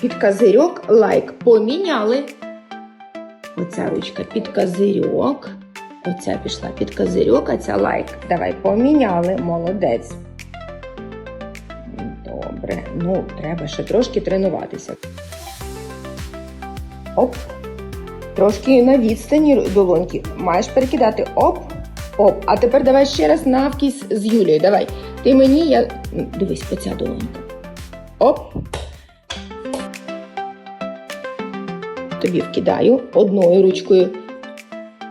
під козирьок лайк. Поміняли. Оця ручка під козирьок. Оця пішла під козирьок, а ця лайк. Давай поміняли. Молодець. Добре. Ну, треба ще трошки тренуватися. Оп. Трошки на відстані долоньки. Маєш перекидати. Оп. Оп. А тепер давай ще раз навкіс з Юлією. Давай. Ти мені, я. Дивись, оця долонька. Оп. Тобі вкидаю одною ручкою.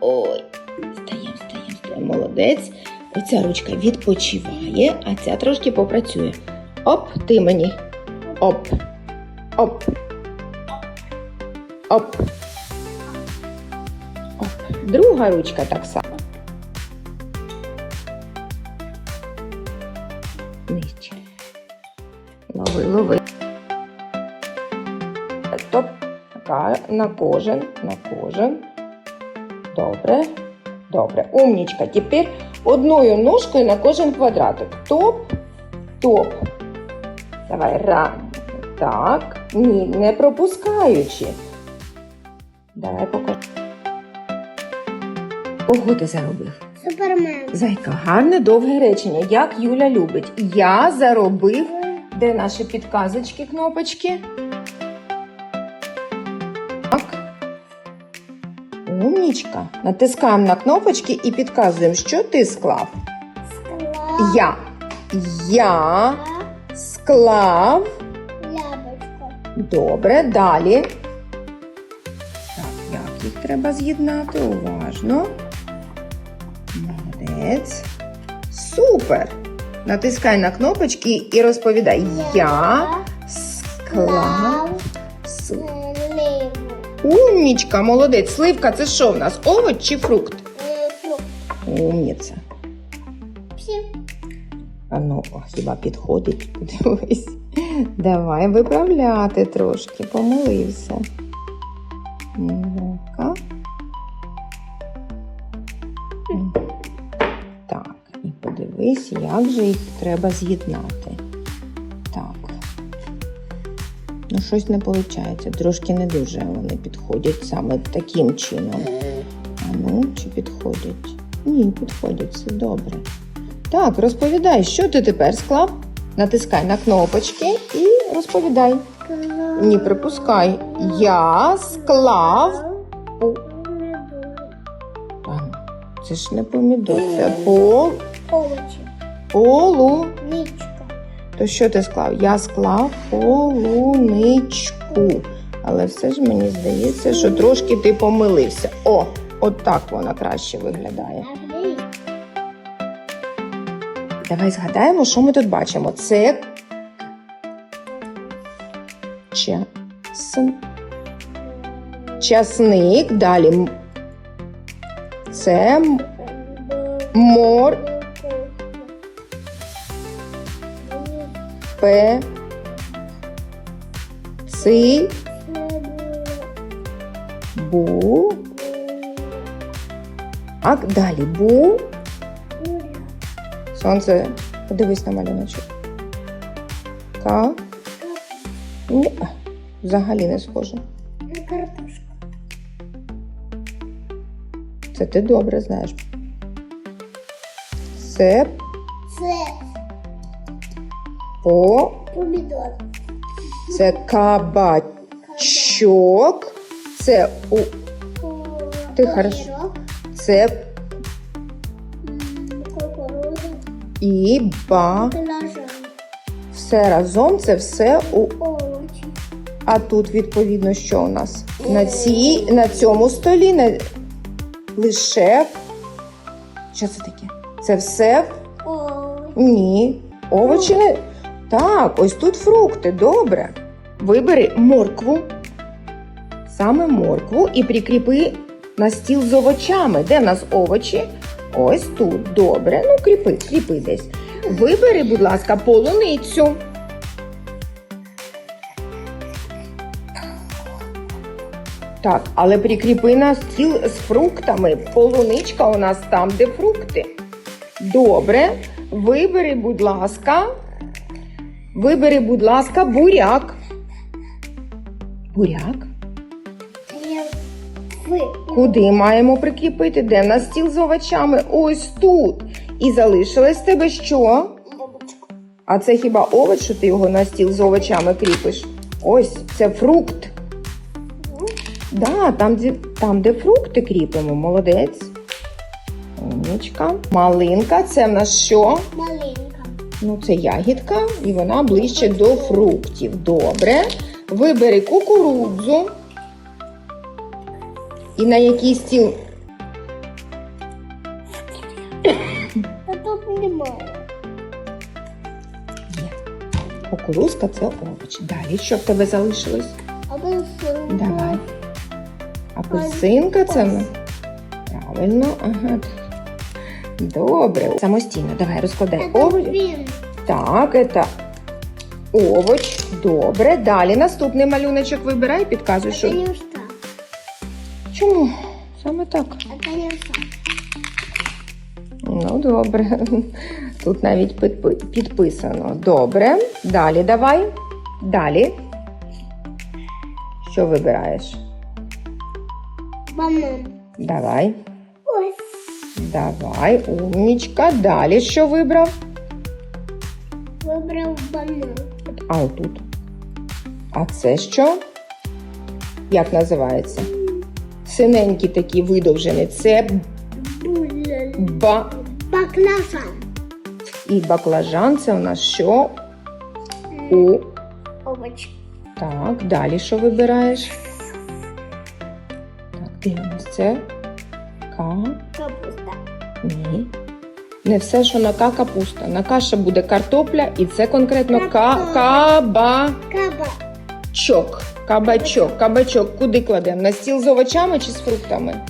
Ой. Стаєм, стаєм, стаєм. Молодець. Оця ручка відпочиває, а ця трошки попрацює. Оп, ти мені. Оп. Оп. Оп. Оп. Друга ручка так само. Нижче. Лови, лови. На кожен, на кожен. Добре. Добре. Умнічка. Тепер одною ножкою на кожен квадратик. Топ, топ. Давай, ра. Так. Ні, не пропускаючи. Давай покажи. Ого, ти заробив. Супермен. Зайка, гарне довге речення. Як Юля любить. Я заробив. Де наші підказочки, кнопочки? Так. Умнічка. Натискаємо на кнопочки і підказуємо, що ти склав. Скла. Я. Я склав. Яблочко. Добре, далі. Так, як їх треба з'єднати? Уважно. Молодець. Супер! Натискай на кнопочки і розповідай. Я склав. Умнічка, молодець. Сливка це що в нас? Овоч чи фрукт? Е, Фрукт. Умніця. А ну, хіба підходить? Дивись. Давай виправляти трошки, помилився. Ну-ка. Так, і подивись, як же їх треба з'єднати. Ну, щось не виходить. Трошки не дуже вони підходять саме таким чином. А ну, чи підходять? Ні, підходять, все добре. Так, розповідай, що ти тепер склав? Натискай на кнопочки і розповідай. Ні, припускай. Я склав. Це ж не помідор, це пол, Овочі. полу. Нічка. То що ти склав? Я склав полуничку. Але все ж мені здається, що трошки ти помилився. О, от так вона краще виглядає. Давай згадаємо, що ми тут бачимо. Це часн... часник. Далі це мор пе ци бу. Так, далі бу. Сонце, подивись на малюночок. Ка. Ні, взагалі не схоже. Картошка. Це ти добре знаєш. Це Це по помідор. це кабачок. Це у Ти хорошо. Це Кукурудза. і ба. Все разом це все у. А тут відповідно, що у нас? На цій, на цьому столі не лише. Що це таке? Це все Ні. Овочі не. Так, ось тут фрукти. Добре. Вибери моркву. Саме моркву і прикріпи на стіл з овочами. Де в нас овочі? Ось тут. Добре. Ну, кріпи, кріпи десь. Вибери, будь ласка, полуницю. Так, але прикріпи на стіл з фруктами. Полуничка у нас там, де фрукти. Добре. Вибери, будь ласка. Вибери, будь ласка, буряк. Буряк. Куди маємо прикріпити? Де в нас стіл з овочами? Ось тут. І залишилось в тебе що? А це хіба овоч, що ти його на стіл з овочами кріпиш? Ось це фрукт. Да, там, де, там, де фрукти кріпимо, молодець. Умнічка. Малинка, це в нас що? Маленька. Ну, це ягідка, і вона ближче до фруктів. Добре. Вибери кукурудзу. І на який стіл? А тут немає. Є. Кукурузка це овоч. Далі що в тебе залишилось? Апельсинка. Давай. Апельсинка це? Правильно, ага. Добре. Самостійно. Давай розкладай овоч. він. Так, це овоч. Добре. Далі наступний малюночок вибирай і підказуй, що. Чому? Саме так. Ну, добре. Тут навіть підпи- підписано. Добре. Далі давай. Далі. Що вибираєш? Банан. Давай. Давай, умнічка. Далі що вибрав? Вибрав банан. А отут. А це що? Як називається? Синенький такий видовжений. Це ба Баклажан. і баклажан. Це у нас що? У. Овоч. Так, далі що вибираєш? Так, дивимось. Це К. Капуста. Ні. Не все, що на К капуста. На К ще буде картопля, і це конкретно. Каба. Каба. Чок, кабачок, кабачок. Куди кладемо? На стіл з овочами чи з фруктами?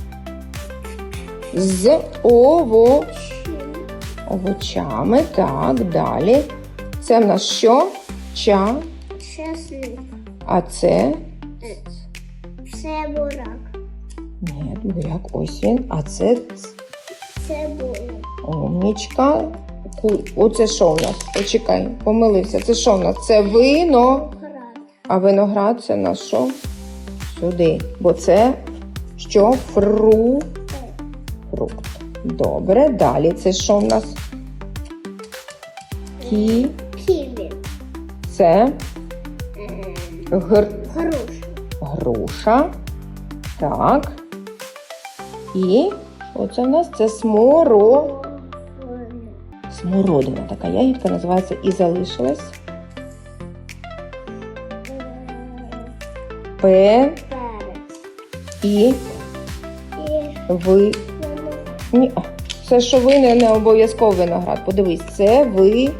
З ово... овочами. Так, далі. Це в нас що? Ча. Чесник. А це? Це бурак. Ні, буряк, ось він. А це Цибуля. умнічка. Оце що в нас? Почекай, помилився. Це що в нас? Це вино. А виноград це на що? Сюди. Бо це що? Фру. Фрукт. Добре, далі це що в нас? Кі. Ківі. Це гр... Груша. груша. Так. І що це в нас? Це сморо. Смородина. Така ягідка називається і залишилась. П і ви. Ні, це що ви не, обов'язково виноград. Подивись, це ви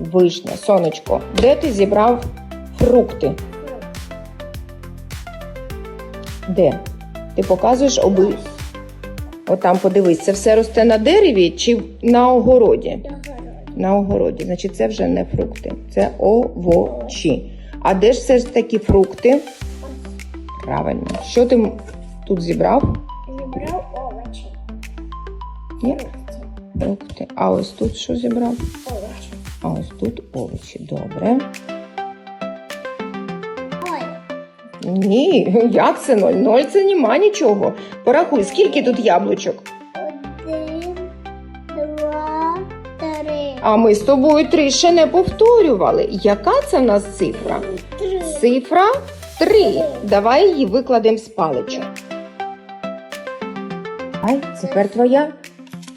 вишня, сонечко. Де ти зібрав фрукти? Де? Ти показуєш оби. Отам подивись, це все росте на дереві чи на огороді? На огороді. Значить, це вже не фрукти, це овочі. А де ж все ж таки фрукти? Правильно. Що ти тут зібрав? Зібрав овочі. Ні? Фрукти. А ось тут що зібрав? Овочі. А ось тут овочі. Добре. Ні, як це ноль? Ноль це нема нічого. Порахуй, скільки тут яблучок? Один, два, три. А ми з тобою три ще не повторювали. Яка це в нас цифра? Три. Цифра три. Давай її викладемо з паличок. Ай, тепер твоя.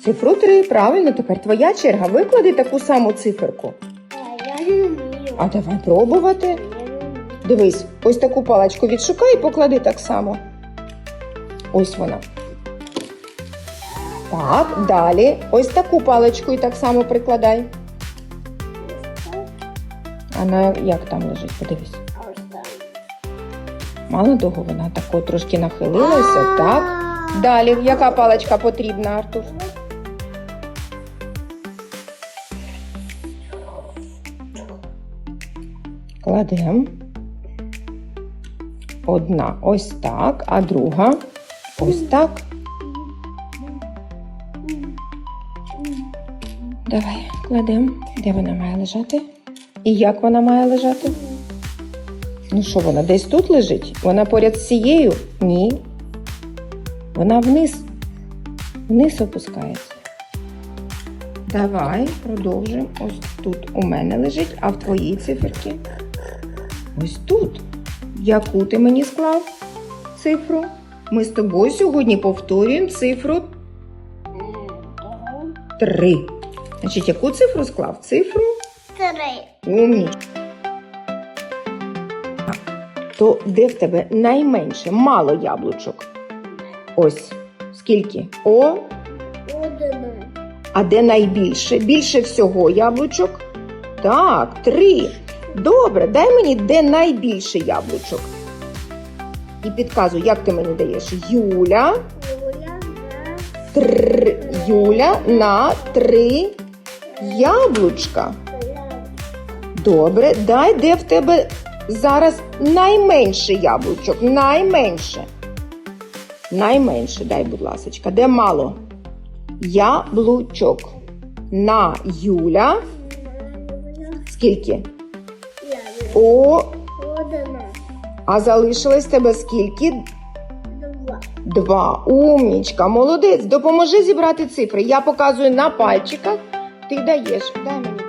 Цифру три, правильно, тепер твоя черга. Виклади таку саму циферку. А я не вмію. А давай пробувати. Дивись, ось таку паличку відшукай і поклади так само. Ось вона. Так, далі. Ось таку паличку і так само прикладай. А на як там лежить? Подивись. Так. Мало того, вона тако трошки нахилилася, так? Далі, яка паличка потрібна, Артур? Кладемо. Одна ось так, а друга ось так. Давай, кладемо. Де вона має лежати? І як вона має лежати? Ну що, вона десь тут лежить? Вона поряд з цією? Ні. Вона вниз. Вниз опускається. Давай продовжуємо. Ось тут у мене лежить, а в твоїй циферці? Ось тут. Яку ти мені склав цифру? Ми з тобою сьогодні повторюємо цифру Три. 3. Значить, яку цифру склав? Цифру Три. умніч. То де в тебе найменше мало яблучок? Ось. Скільки? О. Один. А де найбільше? Більше всього яблучок? Так, три. Добре, дай мені де найбільше яблучок. І підказуй, як ти мені даєш? Юля. Юля на Тр... Юля на три яблучка. Добре, дай де в тебе зараз найменше яблучок. Найменше. Найменше, дай, будь ласочка. Де мало? Яблучок. На Юля. Скільки? О, Одна. а залишилось тебе скільки? Два. Два. Умнічка, молодець. Допоможи зібрати цифри. Я показую на пальчиках. Ти даєш. Дай мені.